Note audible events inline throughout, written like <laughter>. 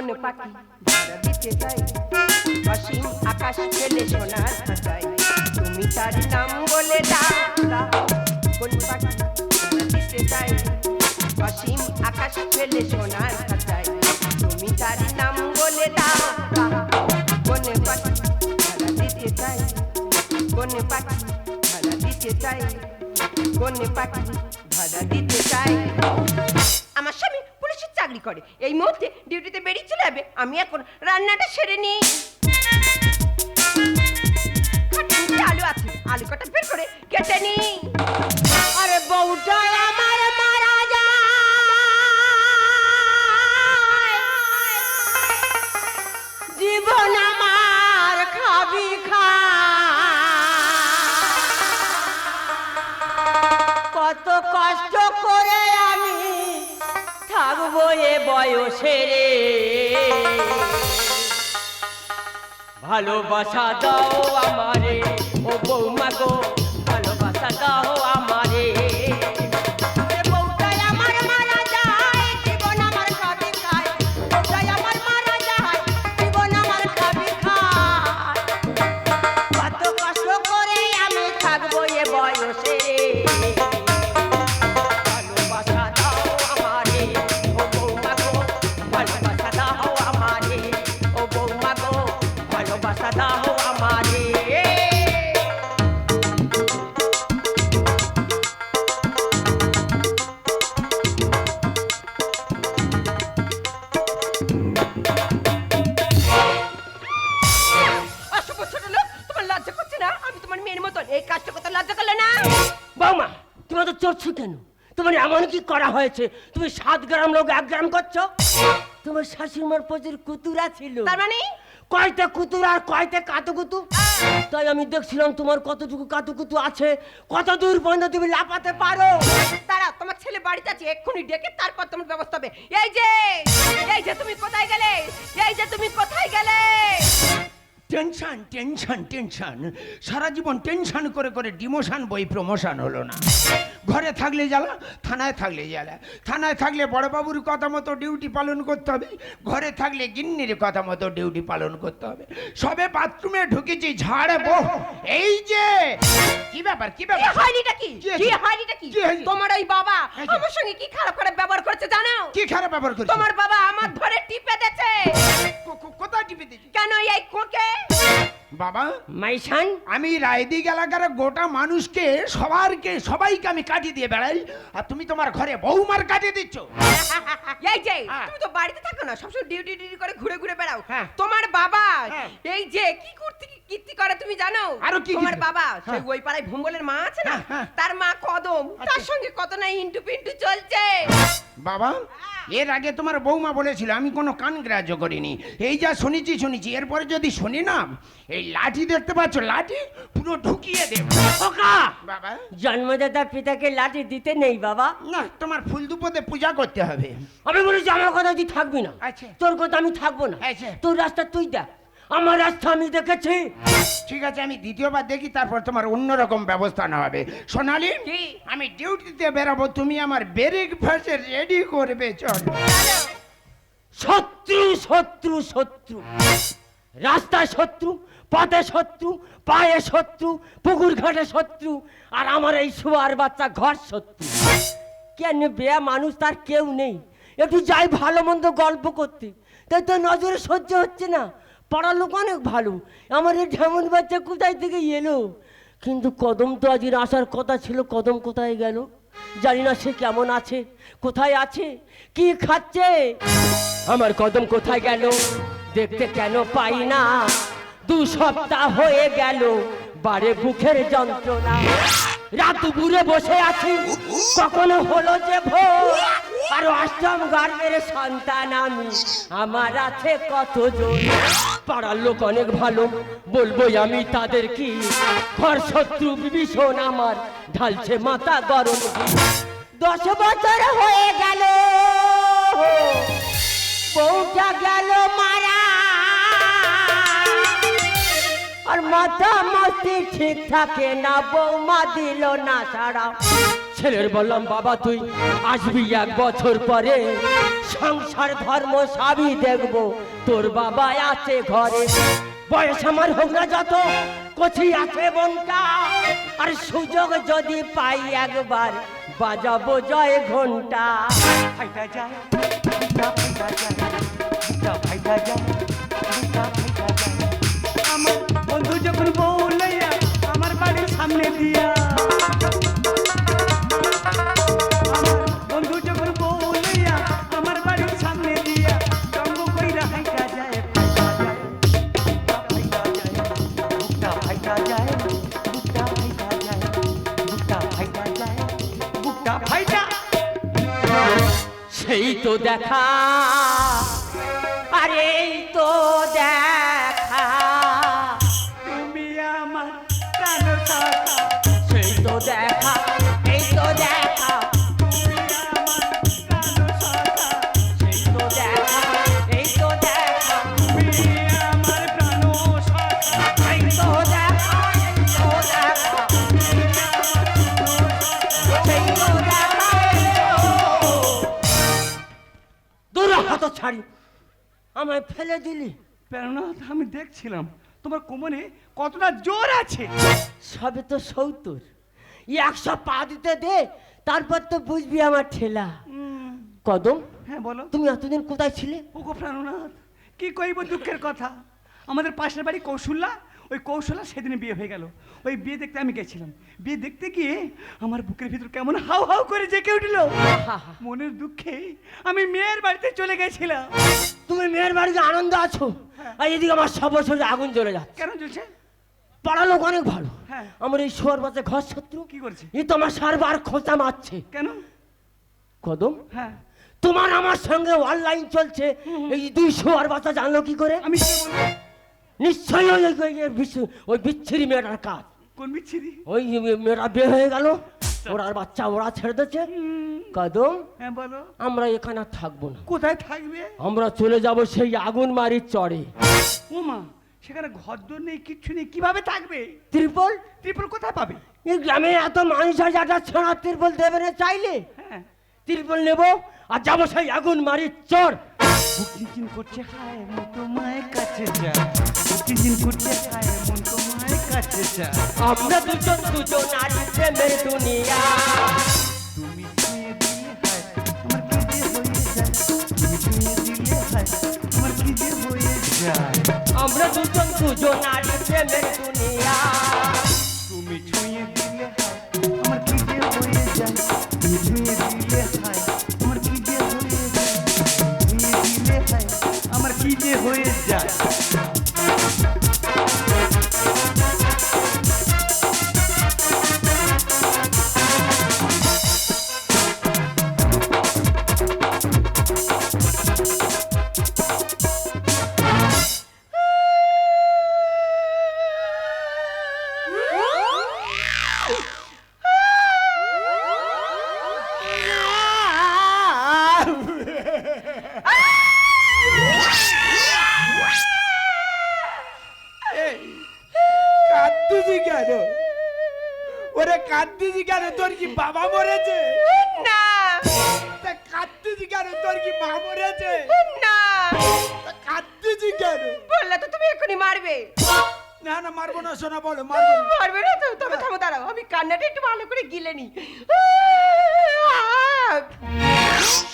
কোন পাখি ধরা দিতে চাই অসীম আকাশ ফেলে সোনার খাঁচাই তুমি তার নাম বলে দাও। কোন পাখি ধরা দিতে চাই অসীম আকাশ ফেলে সোনার খাঁচাই তুমি তার নাম বলে দাও। কোন পাখি ধরা দিতে চাই কোন পাখি ধরা দিতে চাই কোন পাখি ধরা দিতে চাই আমার স্বামী চাকরি করে। এই মুহূর্তে ডিউটিতে বেরিয়ে চলে যাবে। আমি এখন রান্নাটা সেরে নিই। আলু আছে। আলু কটা বের করে কেটে নি আরে বউটা আমার মারা যায়। জীবন আমার খাবি খা। কত কষ্ট এ বয়সে রে। ভালোবাসা দাও আমারে। ও বৌমা গো বৌমা তুমি তো চড়ছো কেন? তোমার এমন কি করা হয়েছে? তুমি সাত গ্রাম লোক এক গ্রাম করছ? তোমার শাশুড়িমার প্রচুর কুতুরা ছিল তার মানে? কয়টা কুতুর আর কয়টা কাতুকুতু? তাই আমি দেখছিলাম তোমার কতটুকু কাতুকুতু আছে। কত দূর পর্যন্ত তুমি লাপাতে পারো? তারা তোমার ছেলে বাড়িতে আছে এক্ষুনি ডেকে তারপর তোমার ব্যবস্থা হবে। এই যে এই যে তুমি কোথায় গেলে? এই যে তুমি কোথায় গেলে? Tension tension tension. সারা জীবন টেনশন করে করে ডিমোশন বই প্রমোশন হলো না। ঘরে থাকলে জ্বালা থানায় থাকলে জ্বালা। থানায় থাকলে বড়বাবুর কথা মতো ডিউটি পালন করতে হবে। ঘরে থাকলে গিন্নির কথা মতো ডিউটি পালন করতে হবে। সবে বাথরুমে ঢুকেছি ঝাড়ে বহ এই যে! কি ব্যাপার কি ব্যাপার? হয়নিটা কি? কি হয়নিটা কি? তোমার ওই বাবা আমার সঙ্গে কি খারাপ খারাপ ব্যবহার করছে জানো? কি খারাপ ব্যবহার করছে? তোমার বাবা আমার ঘরে টিপে দিয়েছে। কো- কোথায় টিপে দিচ্ছি কেন এই কোকে? বাবা মাইশান আমি রায়দিক এলাকার গোটা মানুষকে সবারকে সবাইকে আমি কাটিয়ে দিয়ে বেড়াই আর তুমি তোমার ঘরে বৌমার কাটিয়ে দিচ্ছ <laughs> এই যে হ্যাঁ। তুমি তো বাড়িতে থাকো না সবসময় ডিউটি ডিউটি করে ঘুরে ঘুরে বেড়াও হ্যাঁ। তোমার বাবা হ্যাঁ। এই যে কি করতে কীর্তি করে তুমি জানো আরও কি তোমার বাবা সেই। ওই পাড়ায় ভুম্বলের মা আছে না। তার মা কদম তার আচ্ছা। সঙ্গে কত না ইন্টু পিন্টু চলছে বাবা এর আগে তোমার বৌমা বলেছিল আমি কোনো কান গ্রাহ্য করিনি। এই যা শুনেছি শুনেছি। এরপরে যদি শুনি না এই লাঠি দেখতে পাচ্ছ লাঠি পুরো ঢুকিয়ে দেব। ওকা বাবা। জন্মদাতা পিতাকে লাঠি দিতে নেই বাবা। না তোমার ফুল দুপদে পূজা করতে হবে। আমি বলেছি আমার কথা তুই থাকবি না। আচ্ছা। তোর কথা আমি থাকব না। আচ্ছা। তোর রাস্তা তুই দেখ। আমার রাস্তা আমি দেখেছি। ঠিক আছে আমি দ্বিতীয়বার দেখি তারপর তোমার অন্যরকম ব্যবস্থা না হবে। সোনালি আমি ডিউটিতে বেরাবো তুমি আমার ব্রেকফাস্ট রেডি করবে চল। শত্রু শত্রু শত্রু। রাস্তায় শত্রু পথে শত্রু পায়ে শত্রু পুকুর ঘাটে শত্রু আর আমার এই শুয়ার বাচ্চা ঘর শত্রু। কেন বেয়া মানুষ তার কেউ নেই? একটু যাই ভালো মন্দ গল্প করতে। তাই তো নজরে সহ্য হচ্ছে না। পাড়ার লোক অনেক ভালো। আমার এই ঢেমন বাচ্চা কোথায় থেকে এলো? কিন্তু কদম তো আজকের আসার কথা ছিল, কদম কোথায় গেল? জানি না সে কেমন আছে, কোথায় আছে, কি খাচ্ছে? আমার কদম কোথায় গেল? দেখতে কেন পাই না। দু সপ্তাহ হয়ে গেল, বারে বুকের যন্ত্রণা। রাত বুড়ে বসে আছি, কখনো হলো যে ভোর? আর অষ্টম সন্তান আমি। আমার আছে পাড়ার লোক অনেক ভালো। আমি তাদের কি? ঘর শত্রু বিভীষণ আমার। ঢালছে মাথা গরম দশ বছর হয়ে গেল। বউটা গেল মারা। আর মাথা মস্তি ঠিক থাকে না, বৌমা দিল না ছাড়া ছেলের বললাম, বাবা, তুই আসবি এক বছর পরে। সংসার, ধর্ম সবই দেখব। তোর বাবা আছে ঘরে। বয়স আমার হোক না যত, কচি আছে বনটা আর সুযোগ যদি পাই একবার, বাজাবো জয় ঘণ্টা আমার বন্ধু যখন বউ আমার বাড়ির সামনে দিয়া ফাইটা সেই তো দেখা আরে তো দেখা। ছাড়ি আমায় ফেলে দিলি। প্রেরণাথ আমি দেখছিলাম তোমার কোমরে কতটা জোর আছে। সবে তো সত্তর। একশো পা দিতে দে তারপর তো বুঝবি আমার ঠেলা। কদম হ্যাঁ বলো। তুমি এতদিন কোথায় ছিলে? ওগো প্রাণনাথ কি কইব দুঃখের কথা? আমাদের পাশের বাড়ি কৌশল্যা ওই কৌশল্যা সেদিন বিয়ে হয়ে গেল। ওই বিয়ে দেখতে আমি গেছিলাম। বিয়ে দেখতে গিয়ে আমার বুকের ভিতর কেমন হাউ হাউ করে জেগে উঠল। মনের দুঃখে আমি মেয়ের বাড়িতে চলে গেছিলাম। তুমি মেয়ের বাড়িতে আনন্দ আছো? আর এদিকে আমার সব বছর আগুন জ্বলে যাচ্ছে। কেন চলছে পাড়া লোক অনেক ভালো। হ্যাঁ। আমার এই শোয়ার বাচ্চা ঘর শত্রু। কি করছে? এই তো আমার সারবার খোঁচা মারছে। কেন? কদম? হ্যাঁ। তোমার আমার সঙ্গে অনলাইন চলছে। এই দুই শোয়ার বাচ্চা জানলো কি করে? আমি নিশ্চয়ই ওই ওই- ওই বিচ্ছি- ওই বিচ্ছিরি মেয়েটার কাজ। কোন বিচ্ছিরি? ওই মেয়েরা বিয়ে হয়ে গেল। ওরার বাচ্চা ওরা ছেড়ে কদম হ্যাঁ বলো। আমরা এখানে আর থাকব না। কোথায় থাকবে? আমরা চলে যাব সেই আগুন মারির চড়ে সেখানে ঘরদোর নেই কিচ্ছু নেই কীভাবে থাকবে? ত্রিপল? ত্রিপুর কোথায় পাবে? এই গ্রামে এত মানুষ আছে একটা ছেঁড়া ত্রিপল দেবে না চাইলে। হ্যাঁ। ত্রিপল নেব আর যাব সেই আগুন মারির চড় চিনচিন করছে হায় মন তো মায়ের কাছে যা। চিনচিন করছে হায় মন তো মায়ের কাছে যা আমরা দুজন দুজন আর প্রেমের দুনিয়া। তুমি ছুঁয়ে দিলে হায় আমার কি যে হয়ে যায়? তুমি ছুঁয়ে দিলে হায় আমার কি যে হয়ে যায়? আমরা দুজন দুজন আর প্রেমের দুনিয়া। তো মারবে না না মারবো না শোনা বলো মারবো না মারবে না তো তবে থামো দাঁড়াও আমি কান্নাটা একটু ভালো করে গিলে নি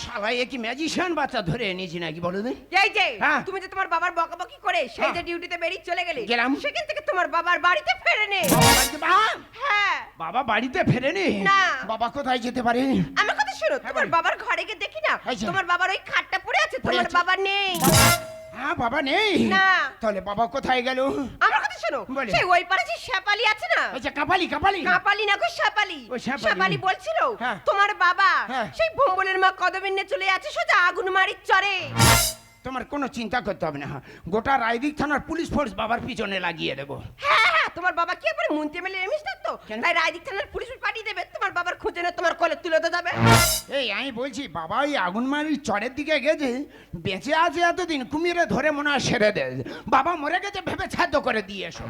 শালা এ কি ম্যাজিশিয়ান বাচ্চা ধরে এনেছি নাকি বলো দিন এই যে হ্যাঁ। তুমি যে তোমার বাবার বকাবকি করে সেই যে হ্যাঁ। ডিউটিতে বেরিয়ে চলে গেলে গেলাম। সেখান থেকে তোমার বাবার বাড়িতে ফেরে নে বাবা বাড়িতে বা- হ্যাঁ বাবা বাড়িতে ফেরেনি না। বাবা কোথায় যেতে পারে আমার কথা শোনো তোমার বাবার ঘরে গিয়ে দেখি না আচ্ছা। তোমার বাবার ওই খাটটা পড়ে আছে তোমার। বাবা নেই হ্যাঁ বাবা নেই। না। তাহলে বাবা কোথায় গেল? আমার কথা শোনো। সেই ওই পারে যে শ্যাপালি আছে না? আচ্ছা কাপালি কাপালি। কাপালি না গো বলছিল হ্যাঁ। তোমার বাবা হ্যাঁ। সেই ভম্বলের মা কদমের নিয়ে চলে আছে সোজা আগুন মারির চরে। তোমার কোনো চিন্তা করতে হবে না গোটা রায়দিক থানার পুলিশ ফোর্স বাবার পিছনে লাগিয়ে দেবো। হ্যাঁ তোমার বাবা কি একবারে মন্ত্রী এমএলএ এমএস তো? তাই রায়দিক থানার পুলিশ পাঠিয়ে দেবে তোমার বাবার খুঁজে নিয়ে তোমার কলে তুলে তো যাবে। এই আমি বলছি বাবা ওই আগুনমারির চরের দিকে গেছে বেঁচে আছে এতদিন কুমিরে ধরে মনে হয় সেরে দে। বাবা মরে গেছে ভেবে ছাদ্য করে দিয়ে এসো।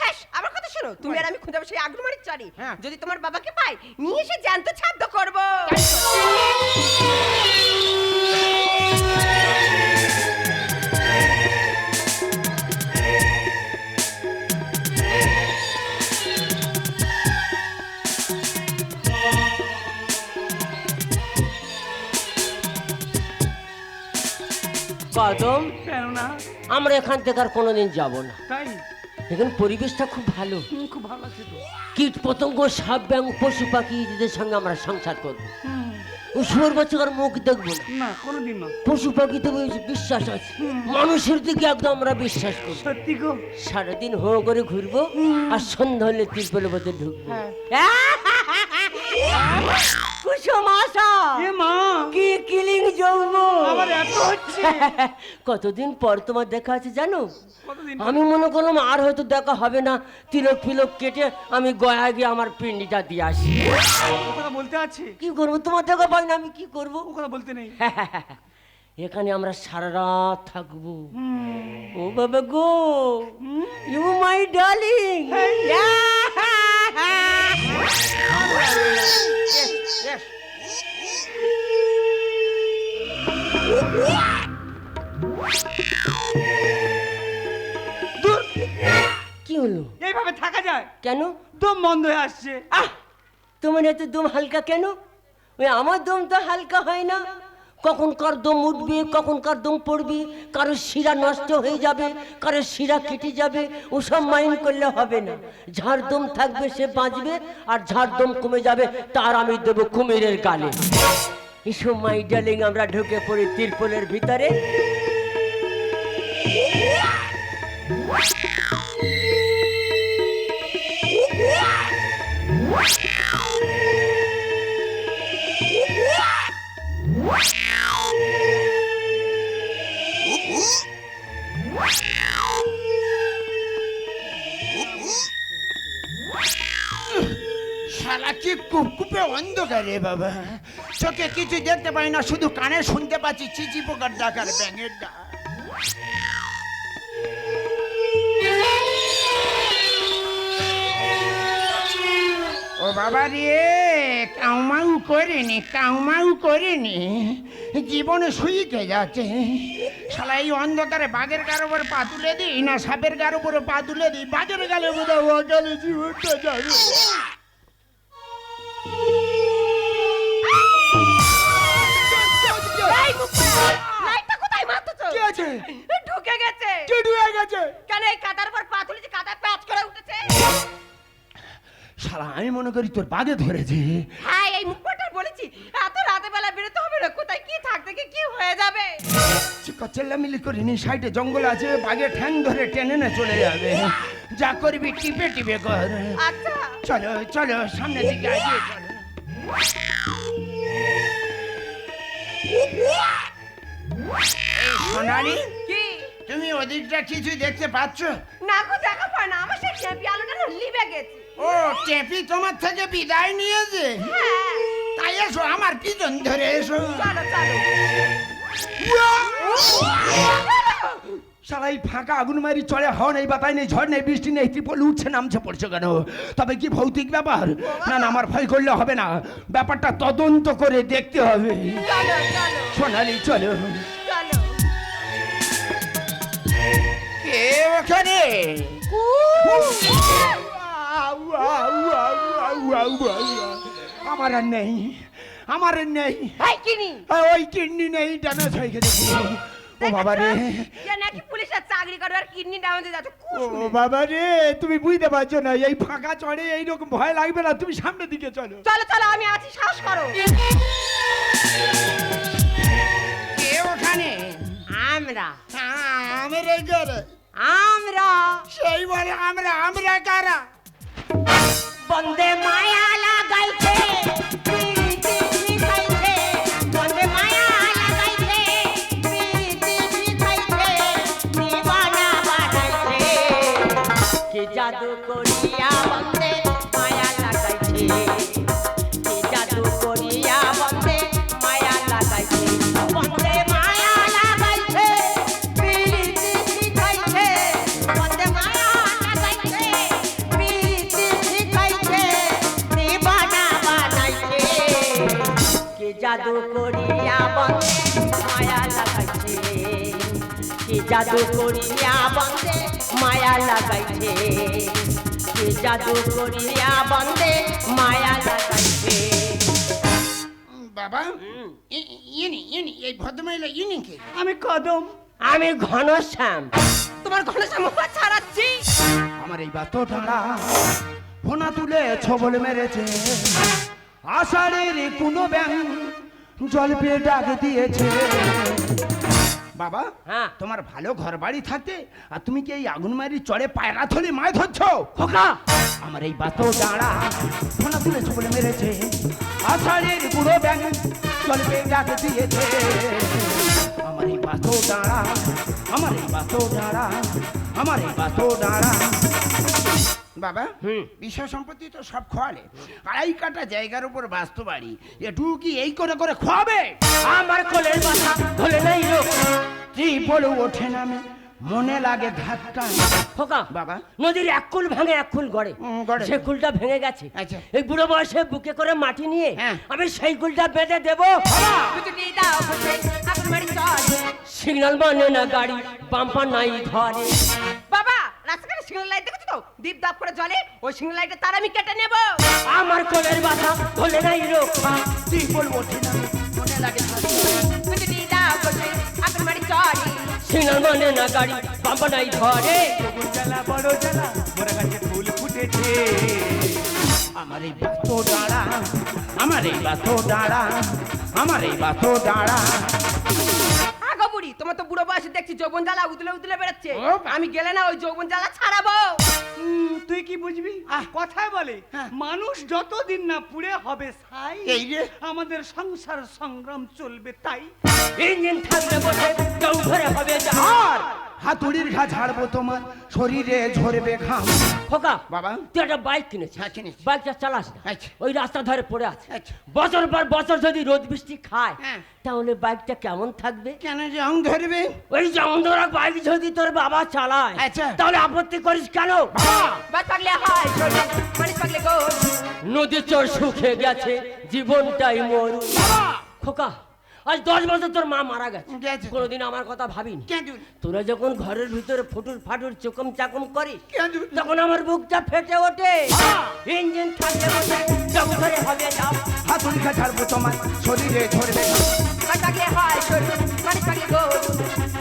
হ্যাঁ আমার কথা শোনো তুমি আর আমি খুঁজে সেই আগ্রমারির চারি। হ্যাঁ। যদি তোমার বাবাকে পাই নিয়ে এসে জ্যান্ত ছাদ্য করব। কেন আমরা এখান থেকে আর কোনোদিন যাব না। তাই? এখানে পরিবেশটা খুব ভালো। খুব ভালো আছে তো। কীট পতঙ্গ সাপ ব্যাং পশু পাখি এদের সঙ্গে আমরা সংসার করব। শুয়োর বাচ্চাকার মুখ দেখব না। কোনোদিন না। পশু পাখিতে বেশ বিশ্বাস আছে। মানুষের দিকে একদম আমরা বিশ্বাস করি। সত্যি গো। সারাদিন হো করে ঘুরবো আর সন্ধ্যা হলে তিরপলের মধ্যে ঢুকবো। কুসুম আশা এ মা! কি কিলিং যৌব আমার এত হচ্ছে? <laughs> কতদিন পর তোমার দেখা আছে জানো? আমি মনে করলাম আর হয়তো দেখা হবে না। তিলক ফিলক কেটে আমি গয়া গিয়ে আমার পিন্ডিটা দিয়ে আসি। কথা বলতে আছে? কি করব? তোমার দেখা পাই না আমি কি করব? ও কথা বলতে নেই। <laughs> এখানে আমরা সারা রাত থাকব। ও বাবা গো ইউ মাই ডার্লিং কি হলো? এইভাবে থাকা যায়? কেন? দম বন্ধ হয়ে আসছে। আহ! তোমার এত দম হালকা কেন? ওই আমার দম তো হালকা হয় না। কখন কার দম উঠবে কখন কার দম পড়বে কারও শিরা নষ্ট হয়ে যাবে কারও শিরা কেটে যাবে, ওসব মাইন্ড করলে হবে না। ঝাড় দম থাকবে, সে বাঁচবে, আর ঝাড় দম কমে যাবে, তার আমি দেবো কুমিরের গালে। এসব মাই ডার্লিং আমরা ঢুকে পড়ি তিরপলের ভিতরে। শালা অন্ধকারে বাবা। চোখে কিছু দেখতে পাই না, শুধু কানে শুনতে পাচ্ছি চিচি পোকার ডাক আর ব্যাঙের ডাক। ও বাবা রে, কাউমাউ করেনি কাউমাউ করেনি। জীবনে শুইকে যাচ্ছে। শালা, এই অন্ধকারে বাঘের গার উপর পা তুলে দিই না সাপের গার উপরে পা তুলে দিই? বাঘের গালে বোধ অকালে জীবনটা যাবে। ঢুকে গেছে। চিড়ু হয়ে গেছে? কেন এই কাদার পর পা তুলেছি? কাদা প্যাচ করে উঠেছে। শালা আমি মনে করি তোর বাঘে ধরেছে। হ্যাঁ এই মুখটার বলেছি এত রাতে বেলা বেরোতে হবে না কোথায় কি থাকতে কি কি হয়ে যাবে। চিকা চেল্লামিলি করিনি সাইডে জঙ্গল আছে বাঘে ঠ্যাং ধরে টেনে না চলে যাবে। যা করবি টিপে টিপে কর। আচ্ছা। চলো চলো সামনের দিকে এগিয়ে চলো। সোনালি কি? তুমি ওদিকটা কিছু দেখতে পাচ্ছ? না গো দেখা পায় না। আমার সেই চেপি আলোটা না লিবে গেছে। ও টেপি তোমার থেকে বিদায় নিয়েছে? হ্যাঁ। তাই এসো আমার পিছন ধরে এসো। চলো চলো। সারা ফাঁকা আগুন মারি চলে হওয়া নেই বাতাই নেই ঝড় নেই বৃষ্টি নেই ত্রিপল উঠছে নামছে পড়ছে কেন? তবে কি ভৌতিক ব্যাপার? না না আমার ভয় করলে হবে না। ব্যাপারটা তদন্ত করে দেখতে হবে। সোনালি চলো। আমার আর নেই আমার নেই। এই কিনি। ওই কিডনি নেই ড্যামেজ হয়ে গেছে। ও বাবা রে নাকি পুলিশের চাকরি করে আর কিডনি ডাউন দিয়ে যাচ্ছে ও বাবা রে তুমি বুঝতে পারছ না এই ফাঁকা চড়ে এইরকম ভয় লাগবে না তুমি সামনের দিকে চলো। চলো চলো আমি আছি সাহস করো। কে ওখানে? আমরা। আমরা কারা আমরা। সেই বলে আমরা আমরা কারা? বন্দে মায়া লাগাইছে জাদু করিয়া বন্দে মায়া লাগাইছে। কি জাদু করিয়া বন্দে মায়া লাগাইছে। বাবা ইনি ইনি এই ভদ্রমহিলা ইনি কে? আমি কদম। আমি ঘনশ্যাম। তোমার ঘনশ্যাম ছাড়াচ্ছি। আমার এই বাতো টানা ফোনা তুলে ছবল মেরেছে। আষাঢ়ের কোনো ব্যাং জল পেয়ে ডাক দিয়েছে। বাবা হ্যাঁ। তোমার ভালো ঘর বাড়ি থাকতে আর তুমি কি এই আগুন মারি চড়ে পায়রা থলি মাছ ধরছ? খোকা আমার এই বাতো দাঁড়া ফোনা তুলে ছবল মেরেছে আষাঢ়ের বুড়ো ব্যাং পেয়ে ডাক দিয়েছে। আমার এই বাতো দাঁড়া আমার এই বাতো দাঁড়া আমার এই বাতো দাঁড়া। বাবা হুম। বিষয় সম্পত্তি তো সব খোয়ালে। আড়াই কাটা জায়গার উপর বাস্তু বাড়ি এটু কি এই করে করে খোয়াবে। আমার কোলের মাথা ধরে নাই কি ত্রিপল ওঠে নামে মনে লাগে ধাক্কা। খোকা বাবা। নদীর এক কুল ভাঙে এক কুল গড়ে। সে কুলটা ভেঙে গেছে। আচ্ছা। এই বুড়ো বয়সে বুকে করে মাটি নিয়ে হ্যাঁ। আমি সেই কুলটা বেঁধে দেবো। সিগন্যাল মানে না গাড়ি বাম্পার নাই ঘরে। বাবা রাস্তাঘাটে সিগন্যাল লাইট দেখেছ তো? দীপ দাপ করে জ্বলে ওই সিগন্যাল লাইটের তার আমি কেটে নেব। আমার কোলের মাথা ধরে নাই রোগ ত্রিপল ওঠে নামে মনে লাগে চলে সিগন্যাল মানে না গাড়ি বাবা নাই ঘরে। সবুজ জ্বালা বড় জ্বালা মোরা গাছে ফুল ফুটেছে। আমার এই বাতো দাঁড়া আমার এই বাতো দাঁড়া আমার এই বাতো দাঁড়া। দেখছি যৌবন জ্বালা উদলে উদলে বেড়াচ্ছে ও বাবা। আমি গেলে না ওই যৌবন জ্বালা ছাড়াবো তুই কি বুঝবি কথায় বলে হ্যাঁ। মানুষ যতদিন না পুড়ে হবে ছাই এই রে। আমাদের সংসার সংগ্রাম চলবে তাই ইঞ্জিন থাকলে বসে কেউ ঘরে হবে যা আর হাতুড়ির ঘা ঝাড়বো তোমার শরীরে ঝরবে ঘাম খোকা বাবা। তুই একটা বাইক কিনেছিস হ্যাঁ, কিনেছি। বাইকটা চালাস না আচ্ছা। ওই রাস্তা ধারে পড়ে আছে আচ্ছা। বছর পর বছর যদি রোদ বৃষ্টি খায় হ্যাঁ। তাহলে বাইকটা কেমন থাকবে কেন রং ধরবে ওই যেমন ধরা বাইক যদি তোর বাবা চালায় আচ্ছা। তাহলে আপত্তি করিস কেন বাদ পাগলে হয় শরীর, মানুষ পাগলে গোল নদীর চর শুকে গেছে জীবনটাই মরু খোকা আজ দশ বছর তোর মা মারা গেছে। কোনোদিন আমার কথা ভাবিনি। তোরা যখন ঘরের ভিতরে ফুটুর ফাটুর চুকম চাকম করিস কেন তখন আমার বুকটা ফেটে ওঠে। ইঞ্জিন থাকলে ধরে হবে যাও ঘা ঝাড়বো তোমার শরীরে পাগলে হয় শরীর, মানুষ পাগলে গোল।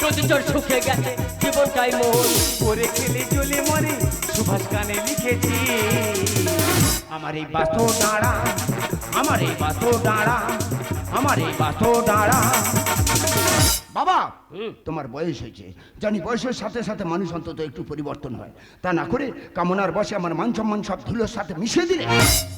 নদী চর শুকে গেছে জীবনটাই মরু। পরে খেলে চলে মরে সুভাষ গানে লিখেছি। আমার এই বাতো দাঁড়া আমার এই বাতো দাঁড়া আমার এই বাতো দাঁড়া বাবা তোমার বয়স হয়েছে। জানি বয়সের সাথে সাথে মানুষ অন্তত একটু পরিবর্তন হয়। তা না করে কামনার বসে আমার মান সম্মান সব ধুলোর সাথে মিশিয়ে দিলে।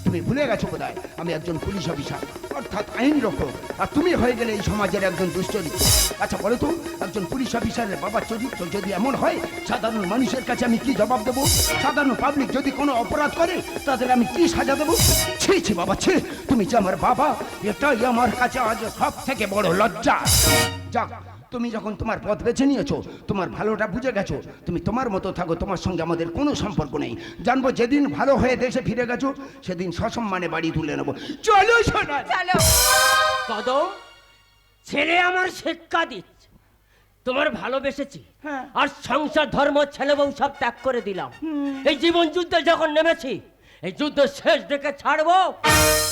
তুমি ভুলে গেছো বোধহয় আমি একজন পুলিশ অফিসার। অর্থাৎ আইন রক্ষক। আর তুমি হয়ে গেলে এই সমাজের একজন দুশ্চরিত্র। আচ্ছা বলো তো একজন পুলিশ অফিসারের বাবার চরিত্র যদি এমন হয় সাধারণ মানুষের কাছে আমি কি জবাব দেবো? সাধারণ পাবলিক যদি কোনো অপরাধ করে তাদের আমি কি সাজা দেবো? ছি ছি বাবা ছি। তুমি যে আমার বাবা এটাই আমার কাছে আজ সব থেকে বড় লজ্জা। যাক তুমি যখন তোমার পথ বেছে নিয়েছো তোমার ভালোটা বুঝে গেছো তুমি তোমার মতো থাকো তোমার সঙ্গে আমাদের কোনো সম্পর্ক নেই। জানব যেদিন ভালো হয়ে দেশে ফিরে গেছো সেদিন সসম্মানে বাড়ি তুলে নেব। চলো সোনা। চলো। কদম ছেলে আমার শিক্ষা দিচ্ছে। তোমার ভালোবেসেছি। হ্যাঁ। আর সংসার ধর্ম ছেলে বউ সব ত্যাগ করে দিলাম। এই জীবন যুদ্ধে যখন নেমেছি এই যুদ্ধ শেষ দেখে ছাড়বো।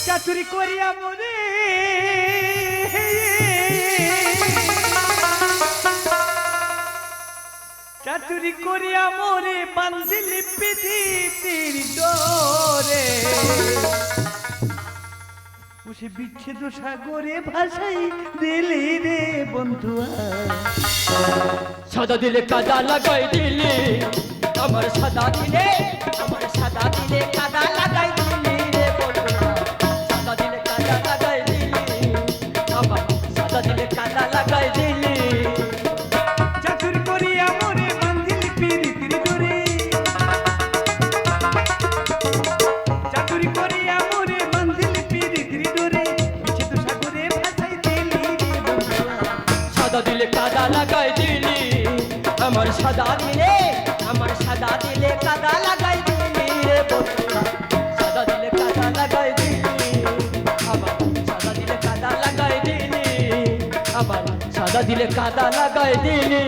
চাতুরি করিয়া মরে চাতুরি করিয়া মরে বান্ধিলি পৃথিবীর ডোরে সে বিচ্ছেদ সাগরে ভাসাই দিলি রে বন্ধুয়া সাদা দিলে কাদা লাগাই দিলে। আমার সাদা দিলে, আমার সাদা দিলে সাদা দিলে, আমার সাদা দিলে কাদা লাগাই দিলি রে বন্ধু। সাদা দিলে কাদা লাগাই দিলি, আমার সাদা দিলে কাদা লাগাই দিলি, আমার সাদা দিলে কাদা লাগাই দিলি।